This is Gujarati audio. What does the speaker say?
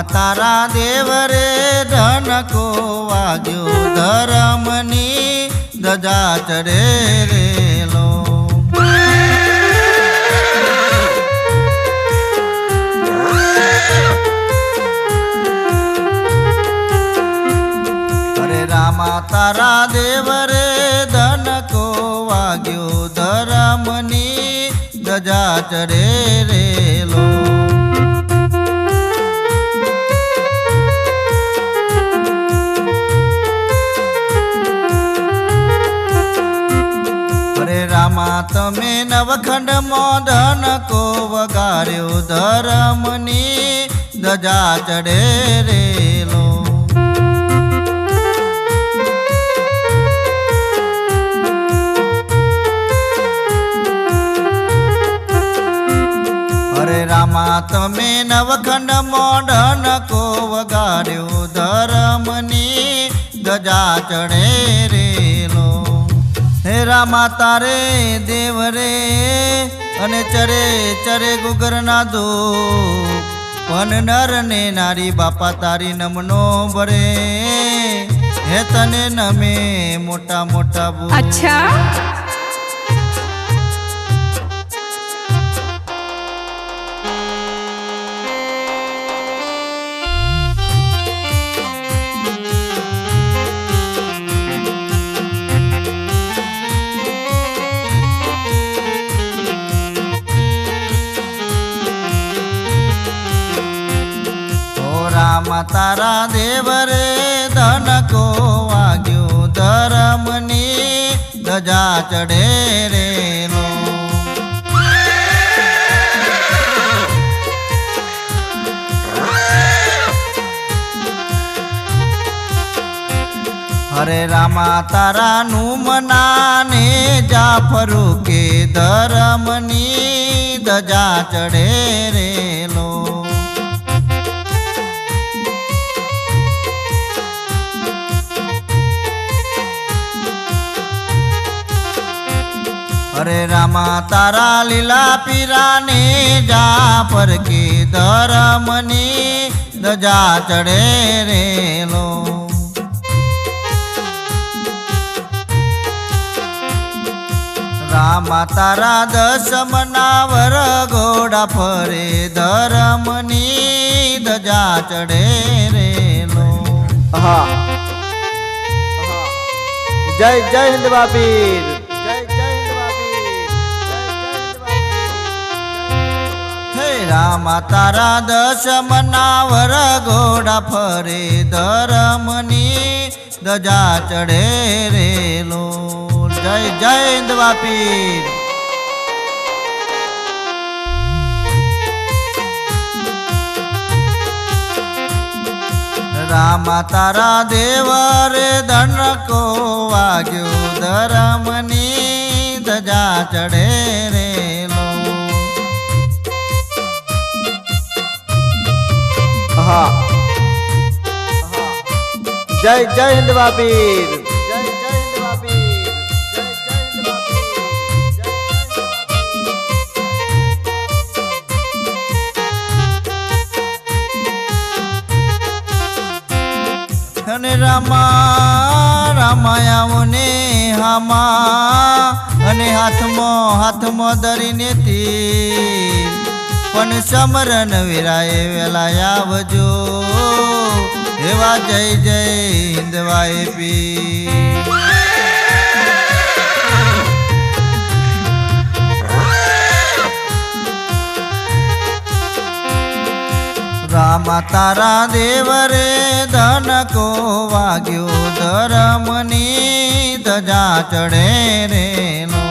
રામા તારા દેવરે ધનકો વાગ્યો ધરમની ધજા ચડે રેલો અરે રામા, તારા દેવરે ધનકો વાગ્યો ધરમની ધજા ચડે રેલો તમે નવખંડ મોદન કો વગાર્યો ધરમની ધજા ચડે રેલો રામા, તમે નવખંડ મોઢન કો વગાડ્યો ધરમની ગજા ચડે રેલો હે માતા રે, દેવ રે, અને ચરે ચરે ગુગરના દો પણ નર ને નારી બાપા તારી નમનો ભરે હે તને નમે મોટા મોટા અચ્છા. રામ તારા દેવરે ધનકો વાગ્યો ધરમની ધજા ચડે રે હરે રામા તારા નું મનાને જાફરો કે ધરમની ધજા ચડે રેલો. અરે રામા, તારા લીલા પીરાને જા પર કે ધરમની દજા ચડે રેલો રામા, તારા દસમના વર ઘોડા ફરે ધરમની દજા ચડે રેલો જય જય હિન્દ બાપીર. રામા તારા દશમના વર ઘોડા ફરે ધરમની દજા ચડે રેલો જય જય હિન્દ વાપીર રામા તારા દેવ રે ધનકો વાગ્યો ધરમની ધજા ચડે રેલો બાપીર જય જય હિન્દ અને રામા રામાયાઓને હામા. અને હાથમાં હાથમાં ધરીને તીર. પણ સમરન વીરાએ વેલા આવજો. એવા જય જય હિન્દવાય પી રામા તારા દેવરે ધન ધનકો વાગ્યો ધરમની ધજા ચડે રેલો